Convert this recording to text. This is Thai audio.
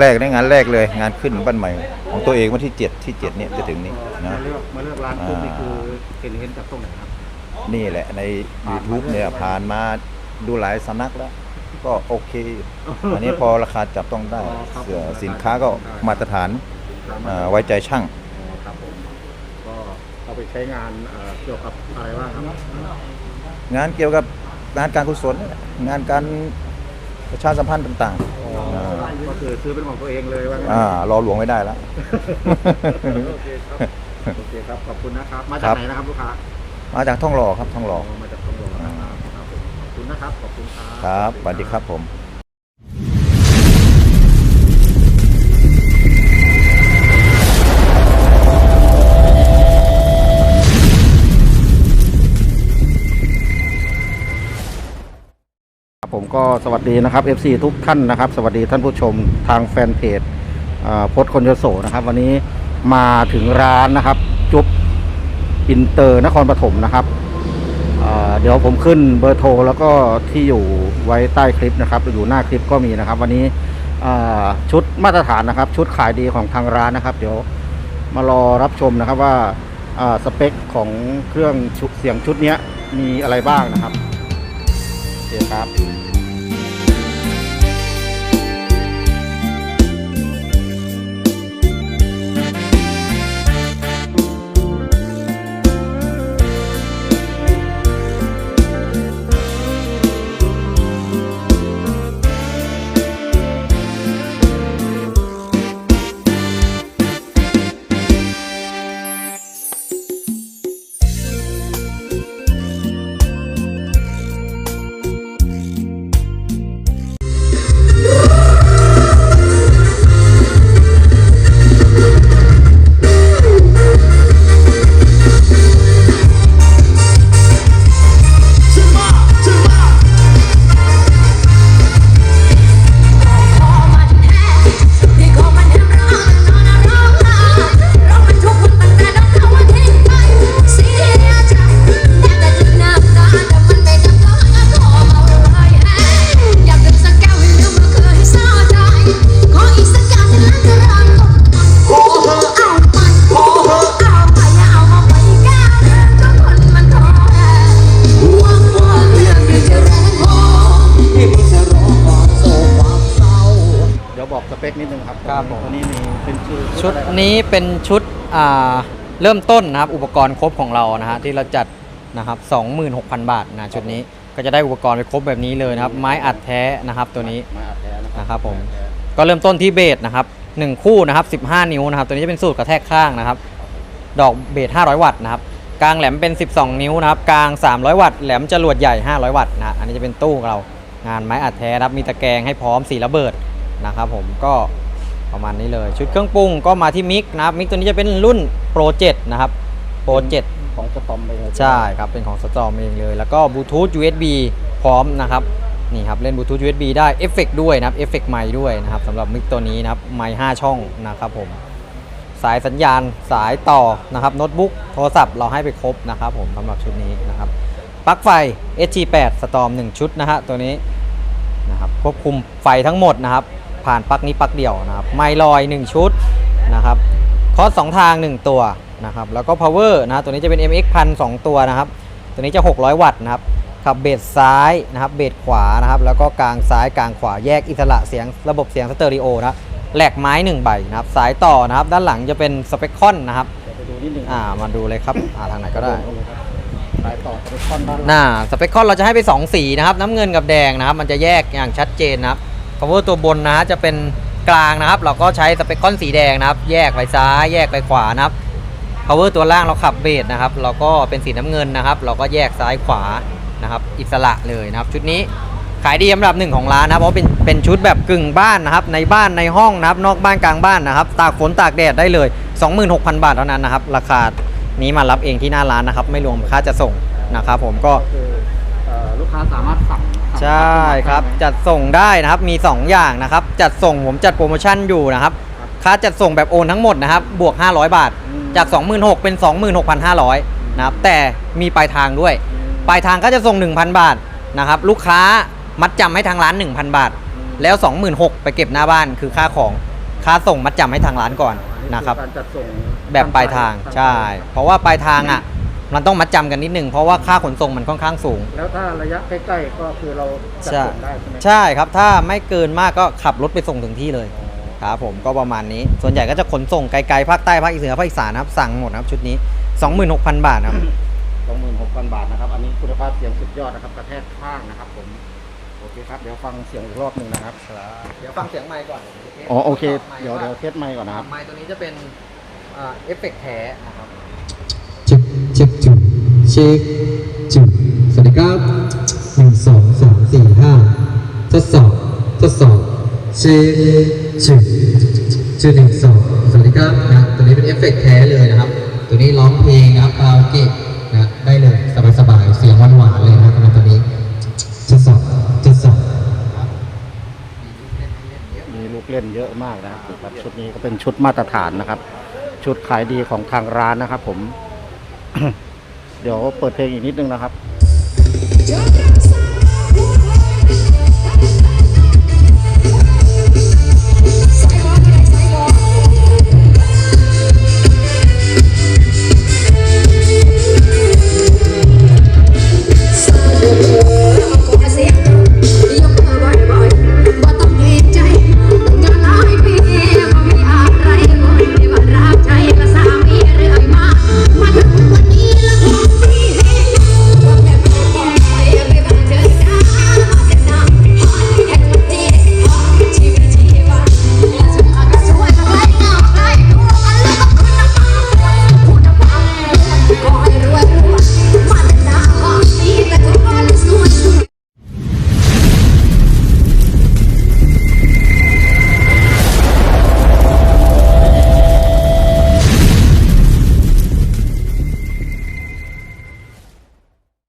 แรกๆในงานแรกเลย งานขึ้นบ้านใหม่ ของตัวเองวันที่เจ็ดที่เจ็ดเนี่ยจะถึงนี้นะ มาเลือกมาเลือกร้านปุ๊บนี่อ่าคือเห็นเห็นจากตรงไหนครับ นี่แหละใน YouTube เนี่ยผ่านมาดูหลายสำนักแล้ว ก็โอเค อันนี้พอราคาจับต้องได้อ๋อครับเสื้อสินค้าก็มาตรฐานครับ อ่าไว้ใจช่าง อ๋อครับผมก็เอาไปใช้งานเอ่อเกี่ยวกับอะไรบ้างครับงานเกี่ยวกับงานการกุศลนี่แหละงานการประชาสัมพันธ์ต่างๆอ่า ก็คือซื้อเป็นของตัวเองเลยว่างั้นอ่ารอหลวงไม่ได้แล้ว โอเคครับโอเคครับขอบคุณนะครับ มาคจากรับไหนนะครับลูกค้ามาจากท่องหล่อครับท่องหล่อมาจากตรงหลวงนะครับครับผมขอบคุณนะครับขอบคุณครับ ครับสวัสดีครับผม ก็สวัสดีนะครับ FC ทุกท่านนะครับ สวัสดีท่านผู้ชมทางแฟนเพจพจน์คนยโสนะครับ วันนี้มาถึงร้านนะครับ จุ๊บอินเตอร์นครปฐมนะครับเดี๋ยวผมขึ้นเบอร์โทรแล้วก็ที่อยู่ไว้ใต้คลิปนะครับอยู่หน้าคลิปก็มีนะครับ วันนี้ชุดมาตรฐานนะครับ ชุดขายดีของทางร้านนะครับ เดี๋ยวมารอรับชมนะครับว่าสเปคของเครื่องเสียงชุดนี้มีอะไรบ้างนะครับเคครับเดี๋ยวบอก เปคนิดนึงครับครับผม ตัวนี้มีเป็นชื่อชุดอะไรครับนี้เป็นชุดอ่าเริ่มต้นนะครับ อุปกรณ์ครบของเรานะฮะที่เราจัดนะครับ26,000 บาทนะชุดนี้ก็จะได้อุปกรณ์ไปครบแบบนี้เลยนะครับ ไม้อัดแท้นะครับตัวนี้ มาอัดแท้นะนะครับผม ก็เริ่มต้นที่เบสนะครับ1คู่นะครับ 15 นิ้วนะครับ ตัวนี้จะเป็นสูตรกระแทกข้างนะครับ ดอกเบส500 วัตต์นะครับ กลางแหลมเป็น 12 นิ้วนะครับ กลาง 300 วัตต์ แหลมจรวดใหญ่ 500 วัตต์นะฮะอันนี้จะเป็นตู้ของเรา งานไม้อัดแท้นะครับ มีตะแกรงให้พร้อมสีระเบิด นะครับผมก็ประมาณนี้เลย ชุดเครื่องปรุงก็มาที่มิกนะครับมิกตัวนี้จะเป็นรุ่น Pro 7นะครับ Pro 7ของสตอมไปเลยใช่ครับ เป็นของสตอมเองเลย แล้วก็บลูทูธ USB พร้อมนะครับ นี่ครับ เล่นบลูทูธ USB ได้เอฟเฟกด้วยนะครับเอฟเฟกไมค์ด้วยนะครับสำหรับมิกตัวนี้นะครับ ไมค์5ช่องนะครับผม สายสัญญาณสายต่อนะครับโน้ตบุ๊กโทรศัพท์เราให้ไปครบนะครับผมสำหรับชุดนี้นะครับปลั๊กไฟ SG8 สตอม1ชุดนะฮะตัวนี้นะครับควบคุมไฟทั้งหมดนะครับ ผ่านปลั๊กนี้ปลั๊กเดียวนะครับไมค์ลอย 1 ชุดนะครับคอร์ส2ทาง 1 ตัวนะครับแล้วก็ power นะฮะตัวนี้จะเป็น MX 1 0 0 2ตัวนะครับ ตัวนี้จะ 600 วัตต์นะครับขับเบสซ้ายนะครับเบสขวานะครับแล้วก็กลางซ้ายกลางขวาแยกอิสระเสียงระบบเสียงสเตอริโอนะครับแหลกไม้ 1 ใบนะครับสายต่อนะครับด้านหลังจะเป็นสเปคคอนนะครับเดี๋ยวไปดูนิดนึงอ่ามาดูเลยครับอ่าทางไหนก็ได้สายต่อสเปคคอนด้านหลังหน้าสเปคคอนเราจะให้ไป 2 สีนะครับน้ำเงินกับแดงนะครับมันจะแยกอย่างชัดเจนนะครับ power ตัวบนนะจะเป็นกลางนะครับ เราก็ใช้สเปคคอนสีแดงนะครับ แยกไปซ้ายแยกไปขวานะครับ power ตัวล่างเราขับเบสนะครับ เราก็เป็นสีน้ำเงินนะครับ เราก็แยกซ้ายขวานะครับ อิสระเลยนะครับ ชุดนี้ขายดีอันดับหนึ่งของร้านนะเพราะเป็นเป็นชุดแบบกึ่งบ้านนะครับ ในบ้านในห้องนะครับ นอกบ้านกลางบ้านนะครับ ตากฝนตากแดดได้เลย 26,000 บาทเท่านั้นนะครับ ราคานี้มารับเองที่หน้าร้านนะครับ ไม่รวมค่าจะส่งนะครับ ผมก็ลูกค้าสามารถสั่ง ใช่ครับได้ไหมจัดส่งได้นะครับมี 2 อย่างนะครับ จัดส่งผมจัดโปรโมชั่นอยู่นะครับครับค่าจัดส่งแบบโอนทั้งหมดนะครับบวก 500 บาทอืมจาก 26,000เป็น 26,500นะครับแต่มีปลายทางด้วย ปลายทางก็จะส่ง 1,000 บาทนะครับลูกค้ามัดจำให้ทางร้าน 1,000 บาท แล้ว 26,000ไปเก็บหน้าบ้านคือค่าของค่าส่งมัดจำให้ทางร้านก่อนนะครับการจัดส่งแบบปลายทางใช่ เพราะว่าปลายทางอะ มันต้องมัดจำกันนิดนึงเพราะว่าค่าขนส่งมันค่อนข้างสูง แล้วถ้าระยะใกล้ๆก็คือเราจัดใช่ส่งได้ใช่ไหมใช่ครับถ้าไม่เกินมากก็ขับรถไปส่งถึงที่เลยครับผมก็ประมาณนี้ ส่วนใหญ่ก็จะขนส่งไกลๆภาคใต้ภาคอีสานภาคอีสานนะครับสั่งหมดนะครับชุดนี้ 26,000 บาทครับ สองหมื่นหกพันบาทนะครับ อันนี้คุณภาพเสียงสุดยอดนะครับกระแทกข้างนะครับผม โอเคครับ เดี๋ยวฟังเสียงอีกรอบหนึ่งนะครับ เดี๋ยวฟังเสียงไมค์ก่อนอ๋อโอเค เดี๋ยวเดี๋ยวเทสไมค์ก่อนนะครับ ไมค์ตัวนี้จะเป็นอ่าเอฟเฟกต์แท้นะครับเช็คเช็คจุด เช็คจุดสวัสดีครับหนึ่งสองสามสี่ห้าทดสอบทดสอบเช็คจุดจุดหนึ่งสองสวัสดีครับนะตัวนี้เป็นเอฟเฟกต์แท้เลยนะครับ ตัวนี้ร้องเพลงนะครับคาราโอเกะนะได้เลยสบายๆเสียงหวานๆเลยนะครับตัวนี้ทดสอบทดสอบมีลูกเล่นเยอะมากนะครับครับชุดนี้ก็เป็นชุดมาตรฐานนะครับ ชุดขายดีของทางร้านนะครับผม เดี๋ยวเปิดเพลงอีกนิดนึงนะครับ